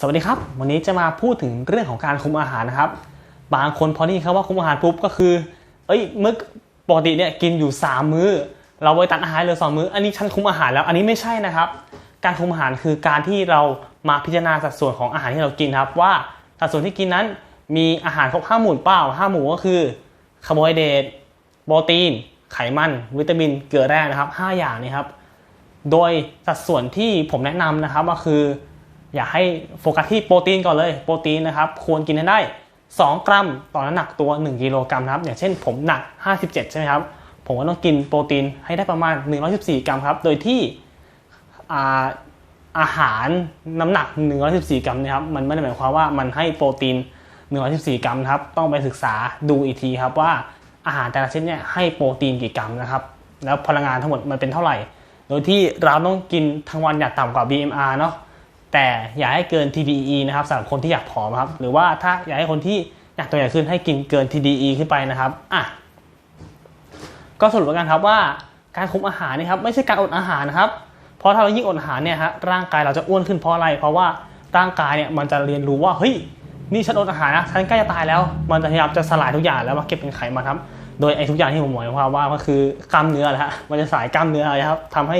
สวัสดีครับ วันนี้จะมาพูดถึงเรื่องของการคุมอาหารนะครับ บางคนพอได้ยินี่ครับว่าคุมอาหารปุ๊บก็คือ เอ้ยมื้อปกติเนี่ยกินอยู่ 3 มื้อ เราไปตัดอาหารเหลยสองมื้อ อันนี้ฉันคุมอาหารแล้ว อันนี้ไม่ใช่นะครับ การคุมอาหารคือการที่เรามาพิจารณาสัดส่วนของอาหารที่เรากินครับ ว่าสัดส่วนที่กินนั้นมีอาหารครบห้าหมู่เปล่าห้าหมู่ก็คือคาร์โบไฮเดรตโปรตีน ไขมัน วิตามิน เกลือแร่นะครับห้าอย่างนี้ครับ โดยสัดส่วนที่ผมแนะนำนะครับก็คือ อยากให้โฟกัสที่โปรตีนก่อนเลย โปรตีนนะครับควรกินให้ได้ 2 กรัมต่อน้ำหนักตัว 1กิโลกรัมนะครับ อย่างเช่นผมหนัก 57 ใช่ไหมครับ ผมก็ต้องกินโปรตีนให้ได้ประมาณ 114 กรัมครับ โดยที่อาอาหารน้ำหนัก 114 กรัมนะครับ มันไม่ได้หมายความว่ามันให้โปรตีน 114 กรัมครับ ต้องไปศึกษาดูอีกทีครับว่าอาหารแต่ละชนิดเนี่ยให้โปรตีนกี่กรัมนะครับ แล้วพลังงานทั้งหมดมันเป็นเท่าไหร่ โดยที่เราต้องกินทั้งวันอย่าต่ำกว่า BMR เนาะ แต่อย่าให้เกิน TDE นะครับสำหรับคนที่อยากผอมครับ หรือว่าถ้าอยากให้คนที่อยากตัวใหญ่ขึ้นให้กินเกิน TDE ขึ้นไปนะครับอะก็สรุปกันครับว่าการคุมอาหารนี่ครับไม่ใช่การอดอาหารนะครับ เพราะถ้าเรายิ่งอดอาหารเนี่ยฮะร่างกายเราจะอ้วนขึ้นเพราะอะไร เพราะว่าร่างกายเนี่ยมันจะเรียนรู้ว่าเฮ้ยนี่ฉันอดอาหารนะฉันใกล้จะตายแล้ว มันจะพยายามจะสลายทุกอย่างแล้วมาเก็บเป็นไขมันครับ โดยไอ้ทุกอย่างที่ผมหมายความว่าก็คือกล้ามเนื้อแหละฮะมันจะสายกล้ามเนื้อนะครับทำให้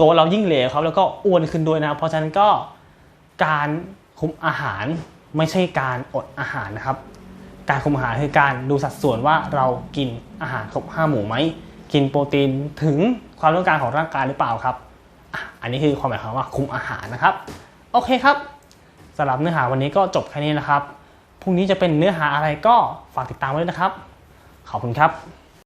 ตัวเรายิ่งเหลวครับแล้วก็อ้วนขึ้นด้วยนะเพราะฉะนั้นก็ การคุมอาหารไม่ใช่การอดอาหารนะครับ การคุมอาหารคือการดูสัดส่วนว่าเรากินอาหารครบห้าหมู่ไหมกินโปรตีนถึงความต้องการของร่างกายหรือเปล่าครับอันนี้คือความหมายความว่าคุมอาหารนะครับโอเคครับสำหรับเนื้อหาวันนี้ก็จบแค่นี้นะครับพรุ่งนี้จะเป็นเนื้อหาอะไรก็ฝากติดตามไว้นะครับ ขอบคุณครับ